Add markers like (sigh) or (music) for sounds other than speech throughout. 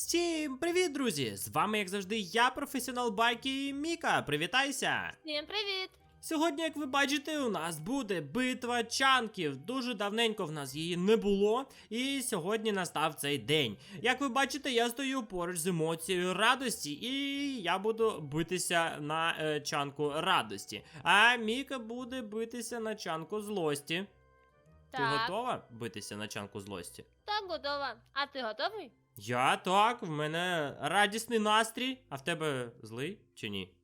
Всім привіт, друзі! З вами, як завжди, я, професіонал байки Міка. Привітайся! Всім привіт! Сьогодні, як ви бачите, у нас буде битва чанків. Дуже давненько в нас її не було, і сьогодні настав цей день. Як ви бачите, я стою поруч з емоцією радості, і я буду битися на е, чанку радості. А Міка буде битися на чанку злості. Ти готова битися на чанку злості? так, готова. А ти готовий? Я так, в мене радісний настрій, а в тебе злий чи ні?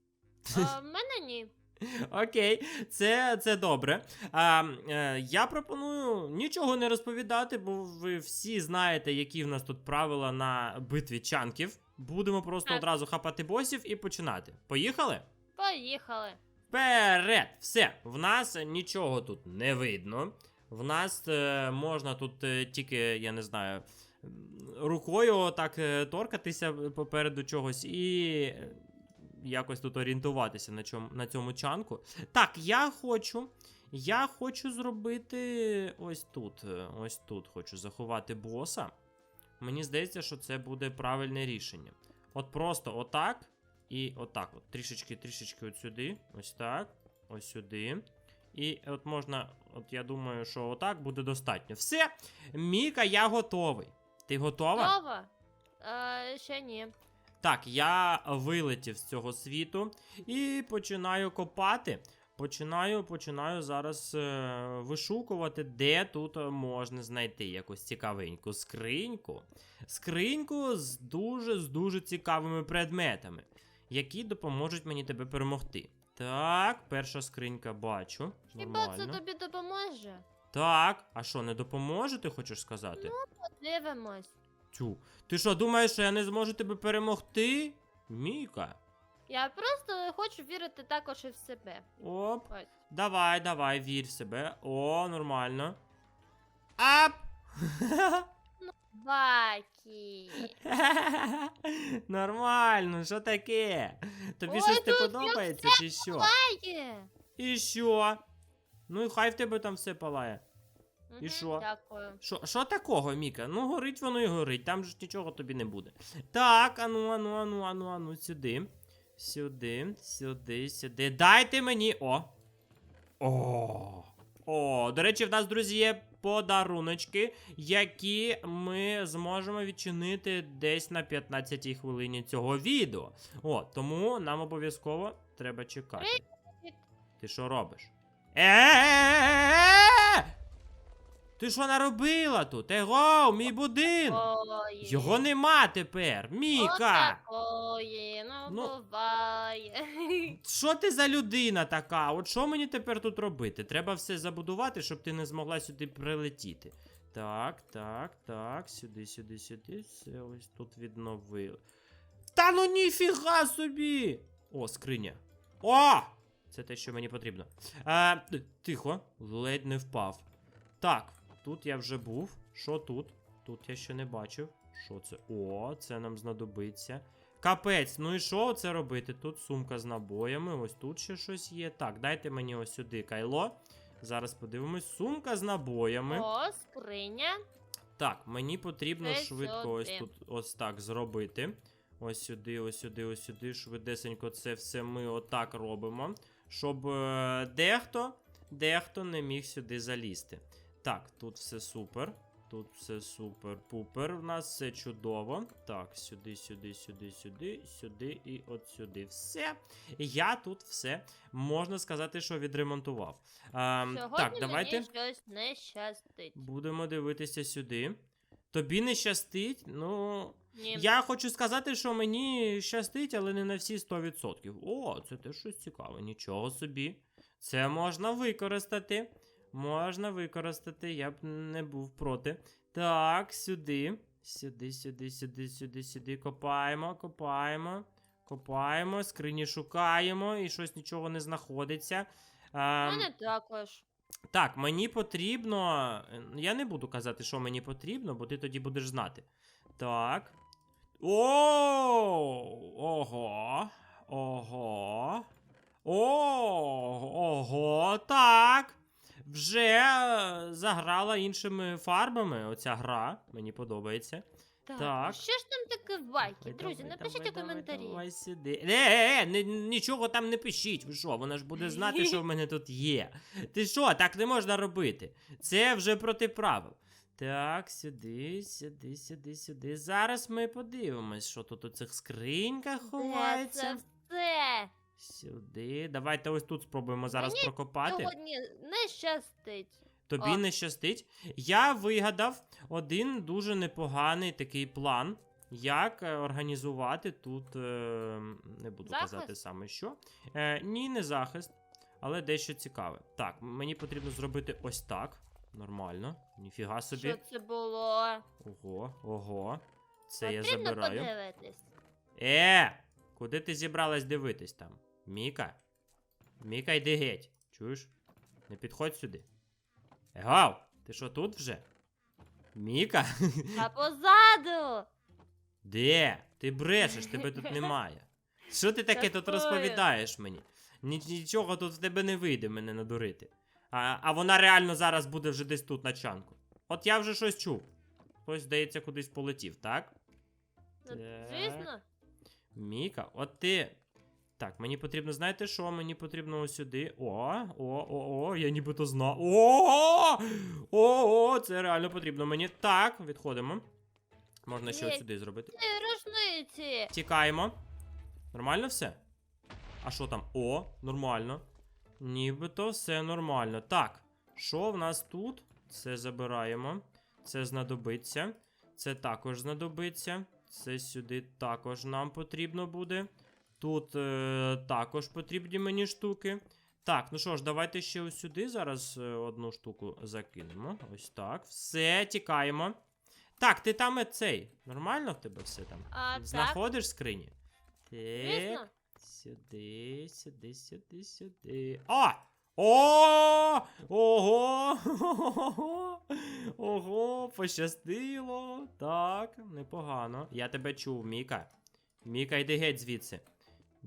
А, в мене ні. (laughs) Окей, це, це добре. А, е, я пропоную нічого не розповідати, бо ви всі знаєте, які в нас тут правила на битві чанків. Будемо просто Так. одразу хапати босів і починати. Поїхали? Поїхали. Вперед! Все, в нас нічого тут не видно. В нас е, можна тут е, тільки, я не знаю, рукою так е, торкатися попереду чогось і е, якось тут орієнтуватися на, чому, на цьому чанку. Так, я хочу. Я хочу зробити ось тут. е, Ось тут хочу заховати боса. Мені здається, що це буде правильне рішення. От просто отак. І отак, от трішечки, трішечки от сюди. Ось так. Ось сюди. І от можна, от я думаю, що отак буде достатньо. Все, Міка, я готовий. Ти готова? Готова? А, ще ні. Так, я вилетів з цього світу і починаю копати. Починаю, починаю зараз е, вишукувати, де тут е, можна знайти якусь цікавеньку скриньку. Скриньку з дуже з дуже цікавими предметами, які допоможуть мені тебе перемогти. Так, перша скринька бачу. Хіба це тобі допоможе? Так, а що, не допоможе, ти хочеш сказати? Подивимось. Тю. Ти що, думаєш, що я не зможу тебе перемогти? Міка. Я просто хочу вірити також і в себе. Оп. Ось. Давай, давай, вір в себе. О, нормально. Ап! Бакі. (laughs) Нормально, що таке? Тобі Ой, щось не тут подобається, чи що? Є. І що? Ну і хай в тебе там все палає. Мгм, що? Дякую. Що, що такого, Міка? Ну, горить воно і горить, там же ж нічого тобі не буде. Так, ану, ану, ану, ану, ану, сюди. Сюди, сюди, сюди. Дайте мені. О! О! О, до речі, в нас, друзі, є подаруночки, які ми зможемо відчинити десь на 15-й хвилині цього відео. О, тому нам обов'язково треба чекати. Ти що робиш? Е! Ти що наробила тут? Его, мій будинок! Ой. Його нема тепер, Міка! Отакої, ну, Ну. буває. (laughs) Що ти за людина така? От що мені тепер тут робити? Треба все забудувати, щоб ти не змогла сюди прилетіти. Так, так, так, сюди, сюди, сюди. Все ось тут відновили. Та ну ніфіга собі! О, скриня. О! Це те, що мені потрібно. А, тихо, ледь не впав. Так, тут я вже був. Що тут? Тут я ще не бачив. Що це? О, це нам знадобиться. Капець, ну і що це робити? Тут сумка з набоями, ось тут ще щось є. Так, дайте мені ось сюди кайло. Зараз подивимось. Сумка з набоями. О, скриня. Так, мені потрібно Це швидко ось тут ось так зробити. Ось сюди, ось сюди, ось сюди. Швидесенько це все ми отак робимо. Щоб е, дехто, дехто не міг сюди залізти. Так, тут все супер. Тут все супер-пупер. У нас все чудово. Так, сюди, сюди, сюди, сюди, сюди і от сюди. Все. Я тут все можна сказати, що відремонтував. Ем, Сьогодні так, давайте. мені щось не щастить. Будемо дивитися сюди. Тобі не щастить? Ну. Ні. Я хочу сказати, що мені щастить, але не на всі 100%. О, це теж щось цікаве. Нічого собі. Це можна використати. Можна використати, я б не був проти. Так, сюди. Сюди, сюди, сюди, сюди, сюди. Копаємо, копаємо. Копаємо, скрині шукаємо, і щось нічого не знаходиться. У Ем, мене також. так, мені потрібно. е, Я не буду казати, що мені потрібно, бо ти тоді будеш знати. Так. О! Ого. Ого. О, ого, так. Вже е, заграла іншими фарбами оця гра. Мені подобається. Так, Так. що ж там таке в байки? Давай, Друзі, давай, напишіть давай, у коментарі. Давай, давай сюди. Е, е, е, ні- нічого там не пишіть. Ви що, вона ж буде знати, що в мене тут є. Ти що, так не можна робити. Це вже проти правил. Так, сюди, сюди, сюди, сюди. Зараз ми подивимось, що тут у цих скриньках Де ховається. це все? Сюди. Давайте ось тут спробуємо зараз Мені прокопати. Сьогодні не щастить. Тобі О. не щастить. Я вигадав один дуже непоганий такий план, як е, організувати тут. Е, не буду Захист? казати саме що. Е, ні, не захист, але дещо цікаве. Так, мені потрібно зробити ось так. Нормально. Ніфіга собі. Що це було? Ого, ого. Це я забираю. подивитись. Е! Куди ти зібралась дивитись там? Міка? Міка, йди геть. Чуєш? Не підходь сюди. Егав! Ти що тут вже? Міка? (laughs) А позаду. Де? Ти брешеш, тебе тут (laughs) немає. Що ти таке тут розповідаєш мені? Нічого тут в тебе не вийде мене надурити. А, а вона реально зараз буде вже десь тут на чанку. От я вже щось чув. Хтось, здається, кудись полетів. Ну, Так. Звісно. Міка, от ти. Так, мені потрібно, знаєте що? Мені потрібно ось сюди. О, о, о, о, я нібито знав. О! О, о, це реально потрібно мені. Так, відходимо. Можна ще от сюди зробити. Ці рушниці. Тікаємо. Нормально все? А що там? О, нормально. Нібито все нормально. Так, що в нас тут? Це забираємо. Це знадобиться. Це також знадобиться. Це сюди також нам потрібно буде. Тут е, також потрібні мені штуки. Так, ну що ж, давайте ще ось сюди зараз е, одну штуку закинемо. Ось так. Все, тікаємо. Так, ти там е, цей. Нормально в тебе все там? А, так, Знаходиш скрині? Так. Сюди, сюди, сюди, сюди. О! О! Ого! (laughs) Ого, пощастило. Так, непогано. Я тебе чув, Міка. Міка, йди геть звідси.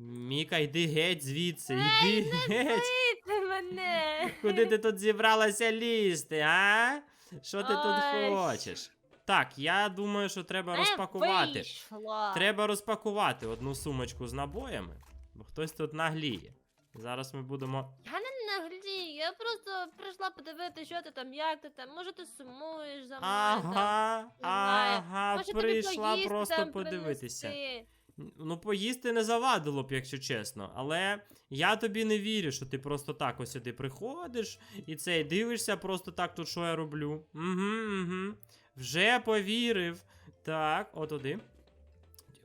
Міка, йди геть звідси. Йди геть. Ти мене. Куди ти тут зібралася лізти, а? Що ти тут Ой. хочеш? Так, я думаю, що треба Не розпакувати. вийшло. Треба розпакувати одну сумочку з набоями, бо хтось тут нагліє. Зараз ми будемо. Я не наглію, я просто прийшла подивитися, що ти там, як ти там. Може ти сумуєш за мною там. Ага, не знаю. ага, Може тобі прийшла поїсти просто там подивитися. принести. Ну, поїсти не завадило б, якщо чесно. Але я тобі не вірю, що ти просто так ось сюди приходиш і це і дивишся просто так, тут що я роблю. Угу, угу. Вже повірив. Так, отуди.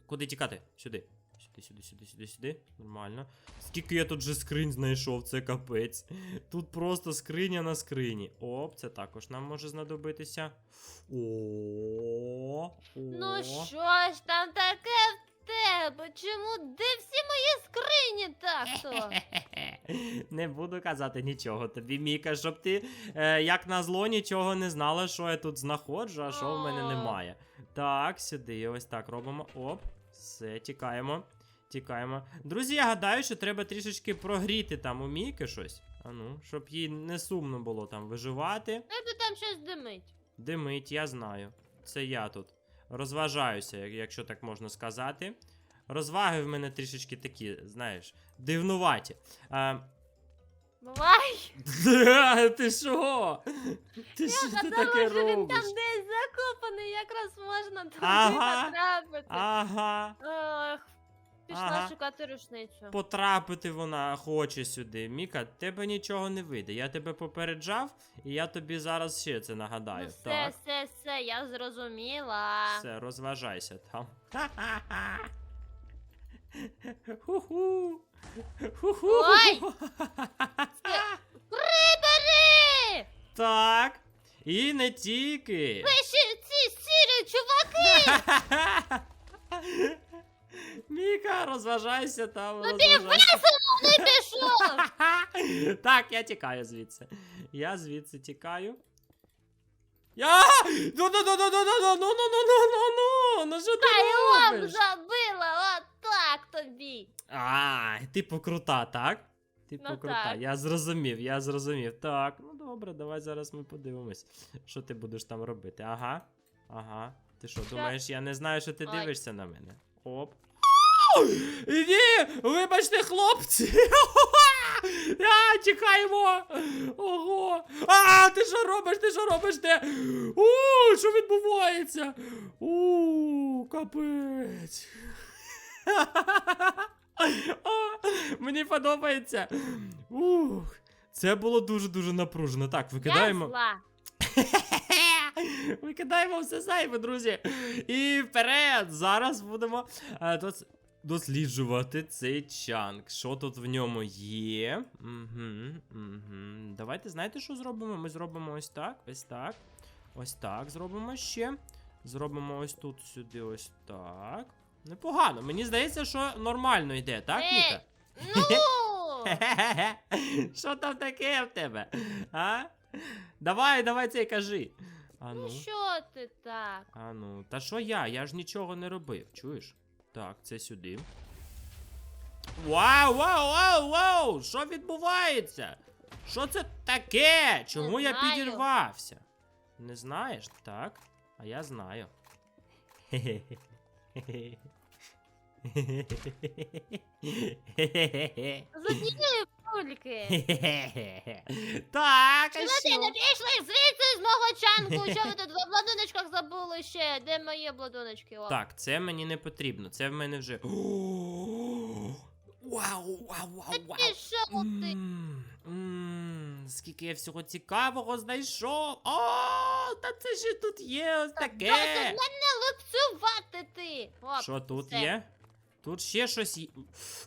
Куди тікати? Сюди. Сюди, сюди, сюди, сюди, сюди. Нормально. Скільки я тут же скринь знайшов, це капець. Тут просто скриня на скрині. Оп, це також нам може знадобитися. О. Ну що ж там таке тебе? Чому? Де всі мої скрині так-то? (laughs) Не буду казати нічого тобі, Міка, щоб ти е, як на зло нічого не знала, що я тут знаходжу, а що в мене немає. Так, сюди, ось так робимо. Оп, все, тікаємо. Тікаємо. Друзі, я гадаю, що треба трішечки прогріти там у Міки щось. А ну, щоб їй не сумно було там виживати. Тебе там щось димить. Димить, я знаю. Це я тут розважаюся, якщо так можна сказати. Розваги в мене трішечки такі, знаєш, дивнуваті. А, Бувай! ти що? Ти що ти таке що він робиш? там десь закопаний, якраз можна туди Ага. потрапити. Ага. Ох, пішла Ага. шукати рушницю. Потрапити вона хоче сюди. Міка, тебе нічого не вийде. Я тебе попереджав, і я тобі зараз ще це нагадаю. Ну все, так. все, все, я зрозуміла. Все, розважайся там. (laughs) Ху-ху. Ху-ху. Ой! (laughs) Прибери! Так. І не тільки. Ви ще ці сірі чуваки! (laughs) Міка, розважайся там. Тобі розважайся. весело не пішов! Так, я тікаю звідси. Я звідси тікаю. Я! Ну, ну, ну, ну, ну, ну, ну, ну, ну, ну, ну, ну, ну, що ти Та й вам робиш? забила, отак тобі. А, типу крута, так? Типу Ну, крута. так. Я зрозумів, я зрозумів. Так, ну добре, давай зараз ми подивимось, що ти будеш там робити. Ага. Ага. Ти що, думаєш, я не знаю, що ти Ой. дивишся на мене? Оп. Ні, вибачте, хлопці. (laughs) А, тікаємо. Ого. А, ти що робиш? Ти що робиш? Де? У, що відбувається? У, капець. (laughs) А, Мені подобається. Ух, це було дуже-дуже напружено. Так, викидаємо. Я зла. (laughs) Викидаємо все зайве, друзі. І вперед! Зараз будемо е, дос- досліджувати цей чанк. Що тут в ньому є? Угу, угу. Давайте знаєте, що зробимо? Ми зробимо ось так, ось так. Ось так зробимо ще. Зробимо ось тут сюди, ось так. Непогано. Мені здається, що нормально йде, так, Ніка? Ну! (laughs) Що там таке в тебе? А? Давай, давай це кажи. А Ну ну, що ти так? а ну. Та що я? Я ж нічого не робив, чуєш? Так, це сюди. Вау, вау, вау, вау! Що відбувається? Що це таке? Чому я знаю. підірвався? Не знаєш? Так. А я знаю. З однієї пульки. Так, а що? не пішли звідси з мого чанку? Що ви тут в обладуночках забули ще? Де мої обладуночки? О. Так, це мені не потрібно. Це в мене вже. (gasps) Вау, вау, вау, вау. Ти що ти? М, м, Скільки я всього цікавого знайшов. О, та це ж тут є ось Досить таке. мене лупцювати ти. Оп, Що тут все. є? Тут ще щось є.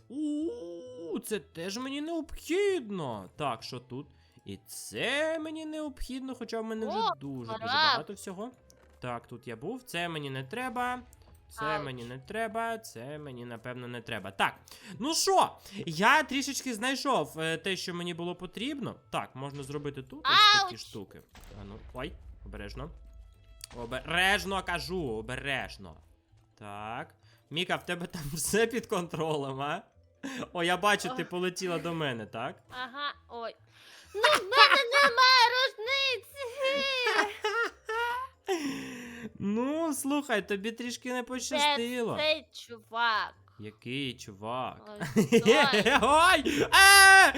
У, це теж мені необхідно. Так, що тут? І це мені необхідно, хоча в мене вже дуже дуже багато всього. Так, тут я був, це мені не треба. Це Ауч. мені не треба, це мені напевно не треба. Так, ну що, я трішечки знайшов е, те, що мені було потрібно. Так, можна зробити тут ось такі штуки. А ну, ой, обережно. Обережно кажу, обережно. Так. Міка, в тебе там все під контролем, а? О, я бачу, ти полетіла до мене, так? Ага, ой. Ну, в мене немає рушниці. Ну, слухай, тобі трішки не Це пощастило. цей чувак. Який чувак? Ой! (laughs) Е!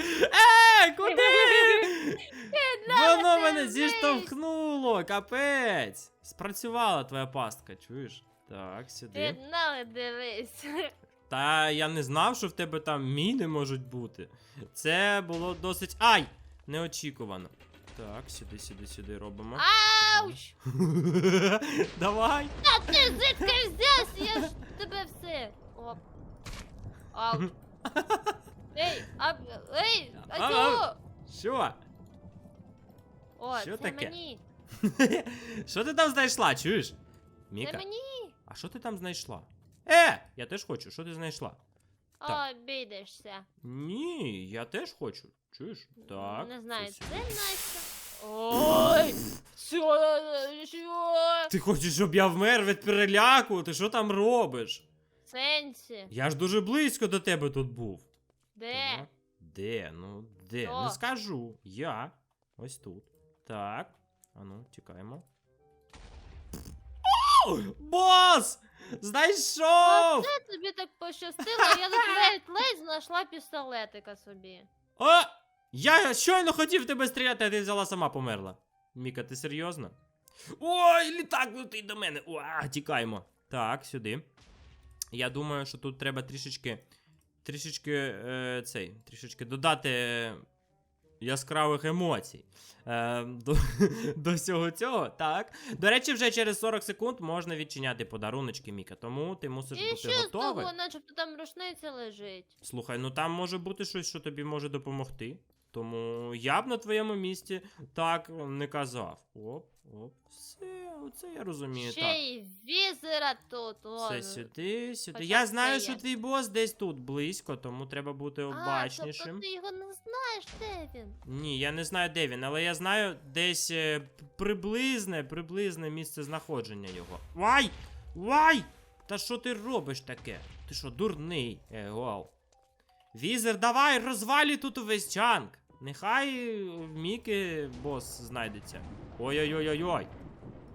Е! Куди? Воно мене зіштовхнуло, капець. Спрацювала твоя пастка, чуєш? Так, сюди. Під ноги дивись. Та я не знав, що в тебе там міни можуть бути. Це було досить. Ай! Неочікувано. Так, сюди, сюди, сюди робимо. Ауч! (laughs) Давай! А ти звідки взявся? Я ж тебе все. Оп. Ауч. Ей, а, ей, а А, чого? Що? О, що це таке? мені. (laughs) Що ти там знайшла, чуєш? Це мені. А що ти там знайшла? Е! Я теж хочу, що ти знайшла? Так. Обійдешся. Ні, я теж хочу. Чуєш? Так. Не знаю, це це. Настя. Ой! Що? Що? Ти хочеш, щоб я вмер від переляку? Ти що там робиш? Сенсі. Я ж дуже близько до тебе тут був. Де? Так. Де? Ну, де? Хто? Не скажу. Я. Ось тут. Так. Ану, чекаємо. Бос! Знайшов! Це тобі так пощастило, я (laughs) ледь-ледь знайшла пістолетика собі. О! Я щойно хотів тебе стріляти, а ти взяла сама померла. Міка, ти серйозно? Ой, літак летить до мене. Уа, тікаємо. Так, сюди. Я думаю, що тут треба трішечки. Трішечки е, цей, трішечки додати яскравих емоцій. Е, до, (laughs) до всього цього. Так. До речі, вже через 40 секунд можна відчиняти подаруночки, Міка. Тому ти мусиш І бути що з готовий. того, начебто там рушниця лежить. Слухай, ну там може бути щось, що тобі може допомогти. Тому я б на твоєму місці так не казав. Оп, оп, все, оце я розумію. Ще так. й візера тут. О, Це сюди, сюди. Хоча Я знаю, є. що твій бос десь тут близько, тому треба бути А, обачнішим. тобто ти його не знаєш, де він? Ні, я не знаю, де він, але я знаю десь е, приблизне, приблизне місце знаходження його. Вай! Вай! Та що ти робиш таке? Ти що, дурний? Егол. Візер, давай, розвалі тут увесь чанк. Нехай в Міки бос знайдеться. Ой-ой-ой-ой-ой.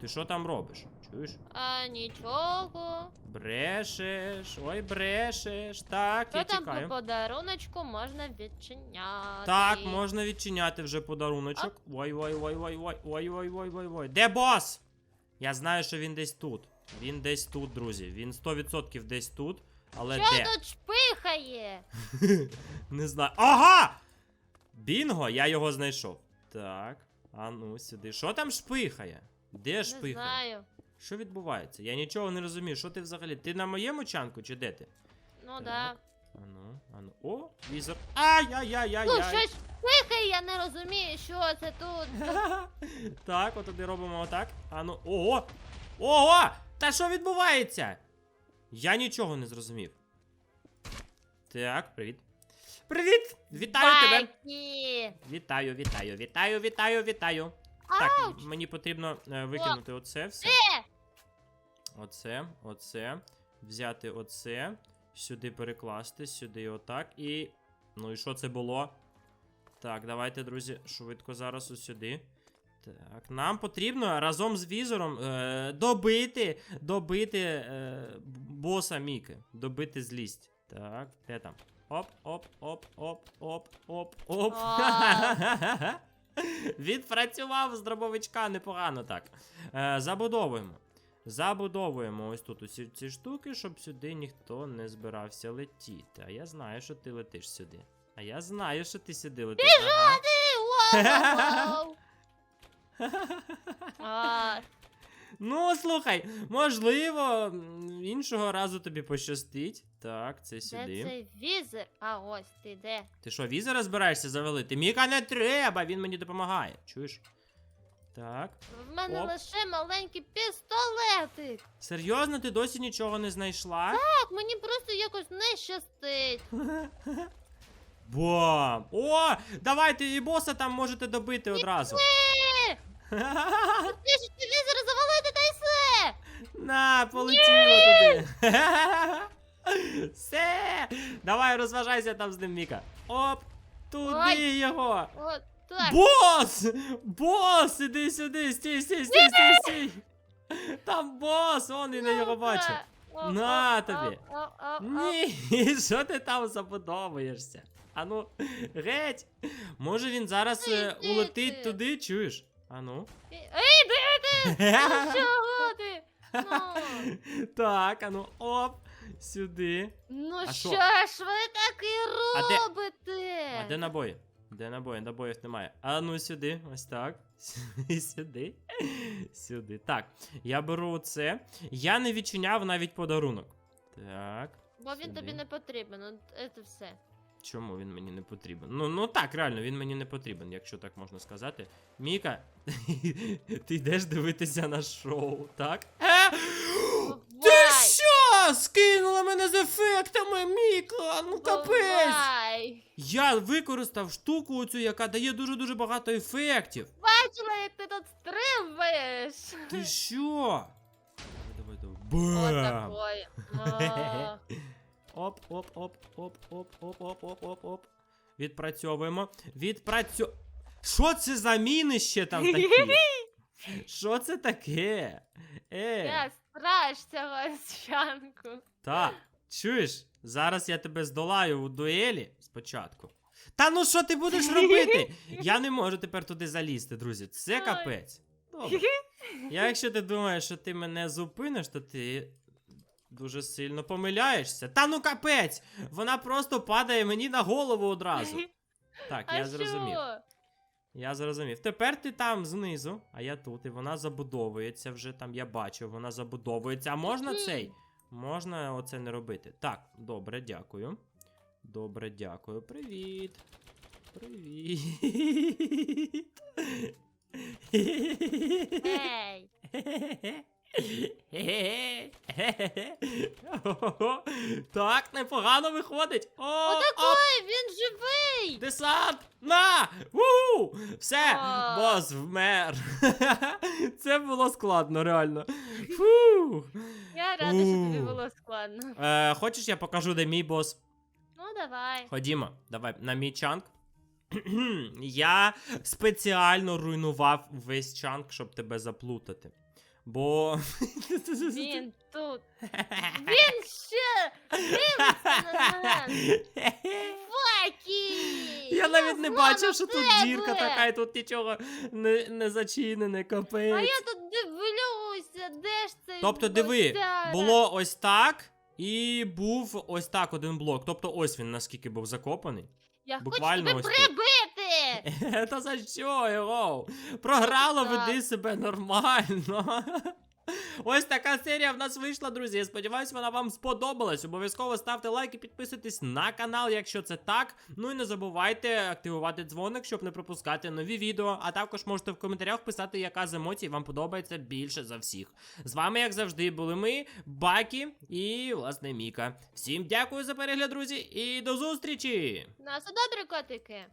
Ти що там робиш? Чуєш? А нічого. Брешеш, ой, брешеш. Так, Що я там тікаю. по подаруночку можна відчиняти? Так, можна відчиняти вже подаруночок. Ой, ой, ой, ой, ой, ой, ой, ой, ой, ой. Де бос? Я знаю, що він десь тут. Він десь тут, друзі. Він 100% десь тут. Але Що де? тут шпихає? Не знаю. Ага! Бінго, я його знайшов. Так. А ну сюди. Що там шпихає? Де Не знаю. Що відбувається? Я нічого не розумію. Що ти взагалі? Ти на моєму чанку чи де ти? Ну Так. да. Ану, ану. О, візор. Ай-яй-яй-яй-яй. Ну щось шпихає, я не розумію, що це тут. (laughs) так, от туди робимо отак. Ану. Ого! Ого! Та що відбувається? Я нічого не зрозумів. Так, привіт. Привіт! Вітаю тебе! Байки. Вітаю, вітаю, вітаю, вітаю, вітаю. Так, мені потрібно е, викинути оце все. Е, Оце, оце. Взяти оце. Сюди перекласти, сюди отак. І. Ну і що це було? Так, давайте, друзі, швидко зараз ось сюди. Так, нам потрібно разом з візором е, добити, добити е, боса Міки. Добити злість. Так, де там? Оп, оп, оп, оп, оп, оп, оп. (laughs) Відпрацював з дробовичка непогано так. Е, забудовуємо. Забудовуємо ось тут усі ці штуки, щоб сюди ніхто не збирався летіти. А я знаю, що ти летиш сюди. А я знаю, що ти сюди летиш. Ага. (laughs) Ну, слухай, можливо, іншого разу тобі пощастить. Так, це Де сюди. цей візер? А ось ти де? Ти що, візера збираєшся завалити? Міка не треба, він мені допомагає. Чуєш? Так. В мене Оп. лише маленький пістолетик. Серйозно, ти досі нічого не знайшла? Так, мені просто якось не щастить. (laughs) Бам! О! Давайте і боса там можете добити одразу. (laughs) Ти ж ці візери завалити та й все. На, полетіло туди. (laughs) Все! Давай розважайся там з ним, Міка. Оп! Туди Ой. його! От так. Бос! Бос! Іди сюди! Стій, стій, стій, стій, стій! Там бос! Он і не його бачу. О, На о, тобі. о, о, о, о. Ні, (laughs) що ти там забудовуєшся? Ану, геть! Може він зараз е, Іди улетить ти. туди, чуєш? Ану. Ей, де ти? Чого (laughs) ти? Ну, оп, сюди. ну А що що? ж ви таке А де- робите? А де набої? Де набої? Набоїв немає. А ну сюди, ось так. (laughs) І сюди. Сюди. Так, я беру це. Я не відчиняв навіть подарунок. Так. Бо він сюди. тобі не потрібен, от це все. Чому він мені не потрібен? Ну, ну так, реально, він мені не потрібен, якщо так можна сказати. Міка, (laughs) ти йдеш дивитися на шоу, так? Скинула мене з ефектами, Міка! Ну капець! Бувай! Я використав штуку оцю, яка дає дуже-дуже багато ефектів. Бачила, як ти тут стрибаєш. Ти що? Давай, давай, давай. Бам! Отакої. А, (laughs) Оп, оп, оп, оп, оп, оп, оп, оп, оп, оп. Відпрацьовуємо. Відпрацьо. Що це за міни ще там такі? (laughs) Що це таке? Е, Я страж цього щанку. так, чуєш? Зараз я тебе здолаю у дуелі спочатку. Та ну що ти будеш робити? Я не можу тепер туди залізти, друзі. Це капець. Добре. Я, якщо ти думаєш, що ти мене зупиниш, то ти дуже сильно помиляєшся. Та ну капець! Вона просто падає мені на голову одразу. (laughs) Так, А я зрозумів. що? Я зрозумів. Тепер ти там знизу, а я тут, і вона забудовується вже там. Я бачу, вона забудовується. А можна цей? Можна оце не робити. Так, добре, дякую. Добре, дякую. Привіт. Привіт. Ей, (laughs) (laughs) Так, непогано виходить. О, оп, він живий! Десант! На! у Все! Бос вмер! (laughs) Це було складно, реально. Фу. Я рада, що тобі було складно. Е, хочеш, я покажу, де мій бос? Ну, давай. Ходімо, давай на мій чанк. (clears throat) Я спеціально руйнував весь чанк, щоб тебе заплутати. Бо. Він (laughs) тут. Він ще дивиться на. Факі! Я навіть не бачив, що тут дірка така, і тут нічого не, не зачинене, А я тут дивлюся, де ж цей Тобто, диви, було ось так, і був ось так один блок. Тобто, ось він наскільки був закопаний. Я буквально хочу тебе ось тут. прибити! (laughs) Та за що його? Програло, веди себе нормально. (laughs) Ось така серія в нас вийшла, друзі. Я сподіваюся, вона вам сподобалась. Обов'язково ставте лайк і підписуйтесь на канал, якщо це так. Ну і не забувайте активувати дзвоник, щоб не пропускати нові відео. А також можете в коментарях писати, яка з емоцій вам подобається більше за всіх. З вами, як завжди, були ми, Бакі і, власне, Міка. Всім дякую за перегляд, друзі, і до зустрічі! На сюди, котики!